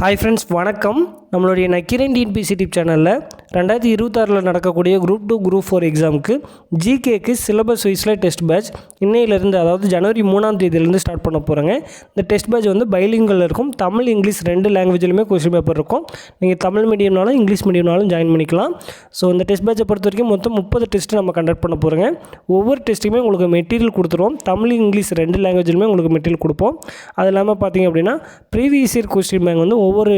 Hi friends வணக்கம். நம்மளுடைய Nakkheeran TNPSC tip சேனலில் ரெண்டாயிரத்தி இருபத்தாறில் நடக்கக்கூடிய குரூப் டூ குரூப் ஃபோர் எக்ஸாமுக்கு ஜிகேக்கு சிலபஸ் வைஸில் டெஸ்ட் பேட்ச் இன்னையிலேருந்து அதாவது ஜனவரி மூணாம் தேதியிலேருந்து ஸ்டார்ட் பண்ண போகிறாங்க இந்த டெஸ்ட் பேட்ச் வந்து பைலிங்கில் இருக்கும். தமிழ் இங்கிலீஷ் ரெண்டு லாங்குவேஜ்லையுமே கொஸ்டின் பேப்பர் இருக்கும். நீங்கள் தமிழ் மீடியம்னாலும் இங்கிலீஷ் மீடியம்னாலும் ஜாயின் பண்ணிக்கலாம். ஸோ இந்த டெஸ்ட் பேட்சை பொறுத்த வரைக்கும் மொத்தம் முப்பது டெஸ்ட் நம்ம கண்டக்ட் பண்ண போகிறோங்க ஒவ்வொரு டெஸ்ட்டுமே உங்களுக்கு மெட்டீரியல் கொடுத்துருவோம். தமிழ் இங்கிலீஷ் ரெண்டு லாங்குவேஜ்லையுமே உங்களுக்கு மெட்டீரியல் கொடுப்போம். அது இல்லாமல் பார்த்தீங்க அப்படின்னா ப்ரீவியஸ் இயர் கொஸ்டின் பேங்க் வந்து ஒவ்வொரு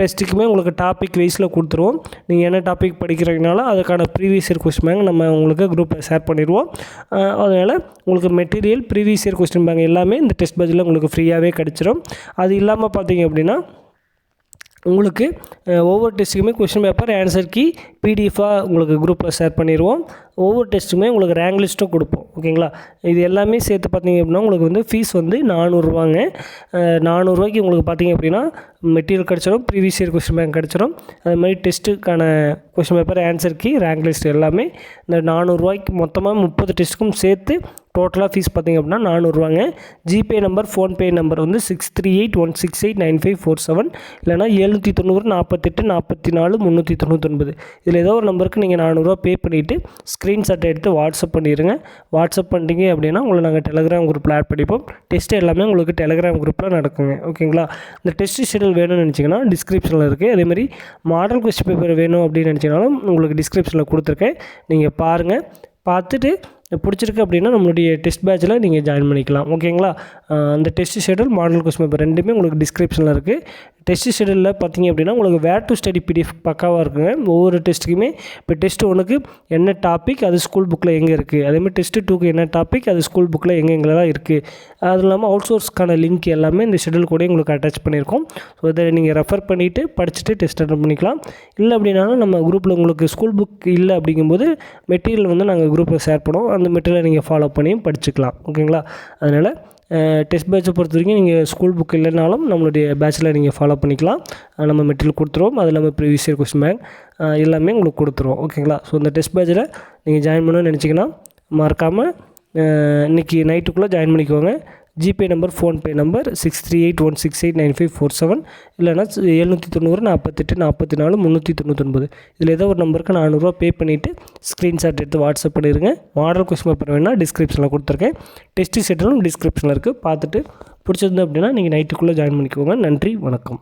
டெஸ்ட்டுக்குமே உங்களுக்கு டாபிக் வைஸில் கொடுத்துருவோம். நீங்கள் என்ன டாபிக் படிக்கிறீங்கனாலும் அதுக்கான ப்ரீவியஸ் இயர் கொஸ்டின் பேங்க் நம்ம உங்களுக்கு குரூப்பில் ஷேர் பண்ணிடுவோம். அதனால் உங்களுக்கு material previous year question bank எல்லாமே இந்த டெஸ்ட் பதிலில் உங்களுக்கு ஃப்ரீயாகவே கிடச்சிரும். அது இல்லாமல் பார்த்தீங்க அப்படின்னா உங்களுக்கு ஒவ்வொரு டெஸ்ட்டுக்குமே கொஷின் பேப்பர் ஆன்சர் கீ பிடிஎஃபாக உங்களுக்கு குரூப்பில் ஷேர் பண்ணிடுவோம் ஒவ்வொரு டெஸ்ட்டுமே உங்களுக்கு ரேங்க் லிஸ்ட்டும் கொடுப்போம். ஓகேங்களா? இது எல்லாமே சேர்த்து பார்த்தீங்க அப்படின்னா உங்களுக்கு வந்து ஃபீஸ் வந்து நானூறுரூவாங்க நானூறுரூவாய்க்கு உங்களுக்கு பார்த்தீங்க அப்படின்னா மெட்டீரியல் கிடச்சிடும் ப்ரீவியஸ் இயர் கொஸ்டின் பேங்க் கிடச்சிடும் அது மாதிரி டெஸ்ட்டுக்கான question paper answer key rank list எல்லாமே இந்த நானூறுரூவாய்க்கு மொத்தமாக முப்பது டெஸ்ட்டுக்கும் சேர்த்து டோட்டலாக ஃபீஸ் பார்த்திங்க அப்படின்னா நானூறுரூவாங்க ஜிபே நம்பர் ஃபோன்பே நம்பர் வந்து six three eight one six eight nine five four seven இல்லைனா எழுநூற்றி தொண்ணூறு நாற்பத்தெட்டு நாற்பத்தி நாலு முந்நூற்றி தொண்ணூத்தொன்பது. இதில் ஏதோ ஒரு நம்பருக்கு நீங்கள் நானூறுரூவா பே பண்ணிவிட்டு ஸ்க்ரீன்ஷாட்டை எடுத்து வாட்ஸ்அப் பண்ணிடுங்க. வாட்ஸ்அப் பண்ணிட்டீங்க அப்படின்னா உங்களை நாங்கள் டெலகிராம் குரூப்பில் ஆட் பண்ணிப்போம். டெஸ்ட் எல்லாமே உங்களுக்கு டெலகிராம் குரூப்பில் நடக்குங்க. ஓகேங்களா? இந்த டெஸ்ட் ஷெடியூல் வேணும்னு நினச்சிங்கன்னா டிஸ்கிரிப்ஷனில் இருக்குது அதேமாதிரி மாடல் கொஸ்டின் பேப்பர் வேணும் அப்படின்னு நினச்சிங்கனாலும் உங்களுக்கு டிஸ்கிரிப்ஷனில் கொடுத்துருக்கேன். நீங்கள் பாருங்கள் பார்த்துட்டு பிடிச்சிருக்கு அப்படின்னா நம்மளுடைய டெஸ்ட் பேட்சில் நீங்கள் ஜாயின் பண்ணிக்கலாம். ஓகேங்களா அந்த test schedule model question paper ரெண்டுமே உங்களுக்கு டிஸ்கிரிப்ஷனில் இருக்குது டெஸ்ட் ஷெடியூலில் பார்த்தீங்க அப்படின்னா உங்களுக்கு வேர் டு ஸ்டடி பிடிஎஃப் பக்காவாக இருக்குங்க. ஒவ்வொரு டெஸ்ட்டுக்குமே இப்போ டெஸ்ட் ஒன்றுக்கு என்ன டாபிக் அது ஸ்கூல் புக்கில் எங்கே இருக்குது அதேமாதிரி டெஸ்ட்டு டூக்கு என்ன டாபிக் அது ஸ்கூல் புக்கில் எங்கே எங்கெல்லாம் இருக்குது அது இல்லாமல் அவுட் சோர்ஸ்க்கான லிங்க் எல்லாமே இந்த ஷெடியூல் கூட உங்களுக்கு அட்டாச் பண்ணியிருக்கோம். ஸோ இதை நீங்கள் ரெஃபர் பண்ணிவிட்டு படிச்சுட்டு டெஸ்ட் அட்டன் பண்ணிக்கலாம். இல்லை அப்படின்னாலும் நம்ம குரூப்பில் உங்களுக்கு ஸ்கூல் புக் இல்லை அப்படிங்கும்போது மெட்டீரியல் வந்து நாங்கள் குரூப்பில் ஷேர் பண்ணுவோம். அந்த மெட்டீரியலை நீங்கள் ஃபாலோ பண்ணியும் படிச்சுக்கலாம். ஓகேங்களா அதனால் டெஸ்ட் பேட்சை பொறுத்த வரைக்கும் நீங்கள் ஸ்கூல் புக் இல்லைனாலும் நம்மளுடைய பேட்சில் நீங்கள் ஃபாலோ பண்ணிக்கலாம். நம்ம மெட்டீரியல் கொடுத்துருவோம். அது இல்லாமல் ப்ரீவியஸ் இயர் கொஸ்டின் பேங்க் எல்லாமே உங்களுக்கு கொடுத்துருவோம். ஓகேங்களா ஸோ இந்த டெஸ்ட் பேட்சில் நீங்கள் ஜாயின் பண்ணணும்னு நினச்சிங்கன்னா மறக்காமல் இன்றைக்கி நைட்டுக்குள்ளே ஜாயின் பண்ணிக்கோங்க. GPay number PhonePe number six three eight one six eight nine five four seven இல்லைனா எழுநூற்றி தொண்ணூறு நாற்பத்தெட்டு நாற்பத்தி நாலு முந்நூற்றி தொண்ணூத்தொன்பது. இதில் ஏதோ ஒரு நம்பருக்கு நானூறுரூவா பே பண்ணிவிட்டு ஸ்க்ரீன்ஷாட் எடுத்து வாட்ஸ்அப் பண்ணிடுங்க மாடல் கொஸ்டின் பேப்பர் வேணால் டிஸ்கிரிப்ஷனில் கொடுத்துருக்கேன். டெஸ்ட் செட்டலும் டிஸ்கிரிப்ஷனில் இருக்குது பார்த்துட்டு பிடிச்சிருந்து அப்படின்னா நீங்கள் நைட்டுக்குள்ளே ஜாயின் பண்ணிக்கோங்க. நன்றி வணக்கம்.